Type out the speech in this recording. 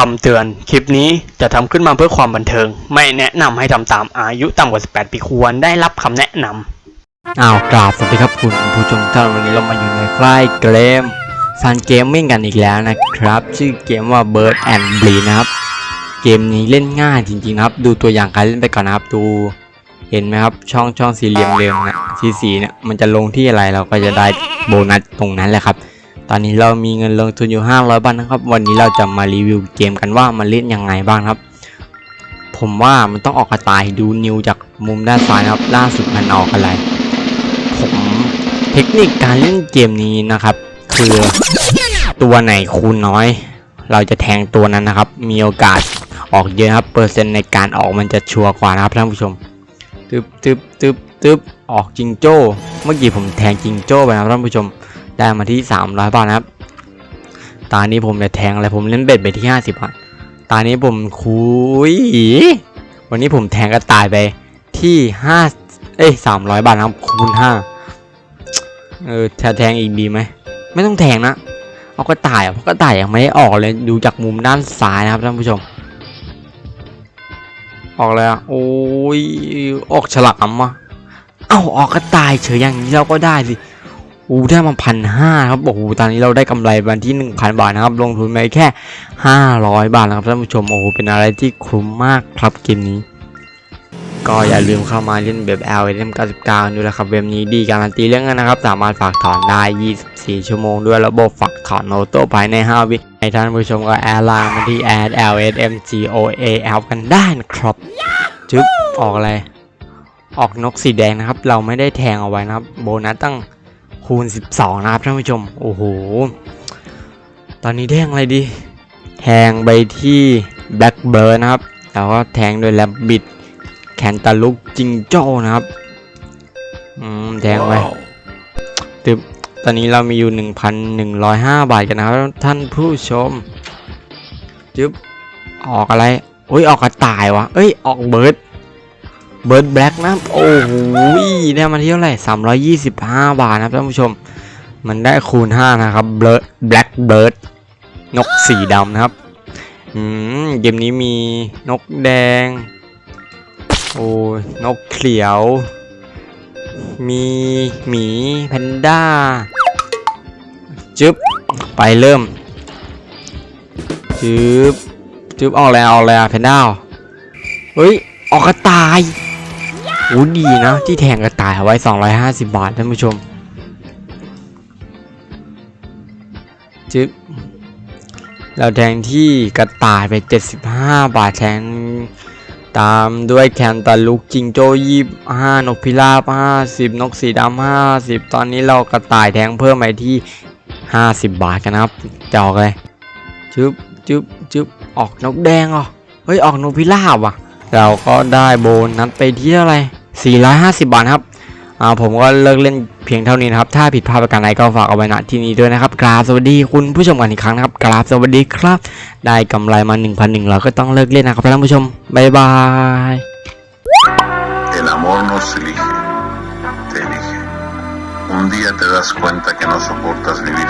คำเตือน คลิปนี้จะทำขึ้นมาเพื่อความบันเทิง ไม่แนะนำให้ทำตามอายุต่ำกว่า 18 ปีควรได้รับคำแนะนำอ้าวกราบสวัสดีครับคุณผู้ชมท่านวันนี้เรามาอยู่ในค่ายเกมซันเกมมิ่งกันอีกแล้วนะครับ ชื่อเกมว่า Bird and b l e e นะครับ เกมนี้เล่นง่ายจริงๆนะครับ ดูตัวอย่างการเล่นไปก่อนนะครับ ดูเห็นไหมครับ ช่องช่องสี่เหลี่ยมเดิมนะสีสีเนี่ยมันจะลงที่อะไรเราก็จะได้โบนัสตรงนั้นแหละครับ ตอนนี้เรามีเงินลงทุนอยู่ 500 บาทนะครับ วันนี้เราจะมารีวิวเกมกันว่ามันเล่นยังไงบ้างครับ ผมว่ามันต้องออกกระต่ายดูนิวจากมุมด้านซ้ายนะครับ ล่าสุดมันออกอะไร ผมเทคนิคการเล่นเกมนี้นะครับ คือตัวไหนคูณน้อย เราจะแทงตัวนั้นนะครับ มีโอกาสออกเยอะครับ เปอร์เซ็นต์ในการออกมันจะชัวร์กว่านะครับท่านผู้ชมตึบตึบตึบตึบออกจิงโจ้ เมื่อกี้ผมแทงจิงโจ้ไปนะท่านผู้ชม ได้มาที่ 300 บาทนะครับ ตานี้ผมจะแทงอะไรผมเล่นเบ็ดไปที่ 50บาท ตานี้ผมคุย วันนี้ผมแทงกระต่ายไปที่5เอ้ย300 บาทนะครับคูณ5เออจะแทงอีกดีไหม ไม่ต้องแทงนะ เอากระต่ายอะเพราะกระต่ายยังไม่ได้ออกเลยดูจากมุมด้านซ้ายนะครับท่านผู้ชม ออกเลยอะโอ้ยออกฉลามอะเอ้าออกกระต่ายเฉยอย่างนี้เราก็ได้สิ อู้ได้มาพันห้าครับโอ้โหตอนนี้เราได้กำไรวันที่หนึ่งพันบาทนะครับ ลงทุนไปแค่ห้าร้อยบาทนะครับท่านผู้ชมโอ้โหเป็นอะไรที่คุ้มมากครับเกมนี้ ก็อย่าลืมเข้ามาเล่นแบบ L M 99ด้วยนะครับเว็บนี้ดีการันตีเรื่องเงินนะครับ สามารถฝากถอนได้ 24 ชั่วโมงด้วยระบบฝากถอนโนโต้ภายใน 5 วิให้ท่านผู้ชมก็แอดไลน์มาที่ add L S M G O A L กันได้นะครับจึ๊บออกอะไรออกนกสีแดงนะครับ เราไม่ได้แทงเอาไว้นะครับ โบนัสตั้ง คูณ 12 นะครับท่านผู้ชม โอ้โห ตอนนี้แทงอะไรดี แทงไปที่ Black Bird นะครับ แล้วก็แทงด้วยแลบบิดแคนตาลูกจิงโจ้นะครับ อืม แทงไปตึบตอนนี้เรามีอยู่ 1,105 บาทกันนะครับท่านผู้ชม จึ๊บ ออกอะไรเอ้ย ออกกระต่ายวะเอ้ย ออกเบิร์ด เบิร์ดแบล็กนะโอ้โหได้มาที่เท่าไหร่325 บาทนะครับท่านผู้ชม มันได้คูณ 5 นะครับเบิร์ดแบล็กเบิร์ดนกสีดำนะครับอืมเกมนี้มีนกแดง โอ้นกเขียว มีหมีแพนด้า จึ๊บ ไปเริ่ม จึ๊บ จึ๊บออกแล้วออกแล้วแพนด้าเฮ้ย ออกกระต่าย อ้ดีนะที่แทงกระต่ายเอาไว้ 250 บาทท่านผู้ชมจึ๊บเราแทงที่กระต่ายไป 75 บาทแทง ตามด้วยแคนตาลูกจิงโจ้ยี่ห้านกพิราบห้าสิบนกสีดำห้าสิบตอนนี้เรากระต่ายแทงเพิ่มไปที่ห้าสิบบาทกันนะครับจะออกเลยจึ๊บจึ๊บจึ๊บออกนกแดงเหรอเฮ้ยออกนกพิราบว่ะเราก็ได้โบนัสไปที่เท่าไหร่ 450 บาทครับอ่าผมก็เลิกเล่นเพียงเท่านี้นะครับ ถ้าผิดพลาดประการใดก็ฝากเอาไว้ณที่นี้ด้วยนะครับกราบสวัสดีคุณผู้ชมกันอีกครั้งนะครับกราบสวัสดีครับ ได้กำไรมา1,100เราก็ต้องเลิกเล่นนะครับท่านผู้ชมบ๊ายบาย El amor nos elige, te elige. Un día te das cuenta que no soportas vivir.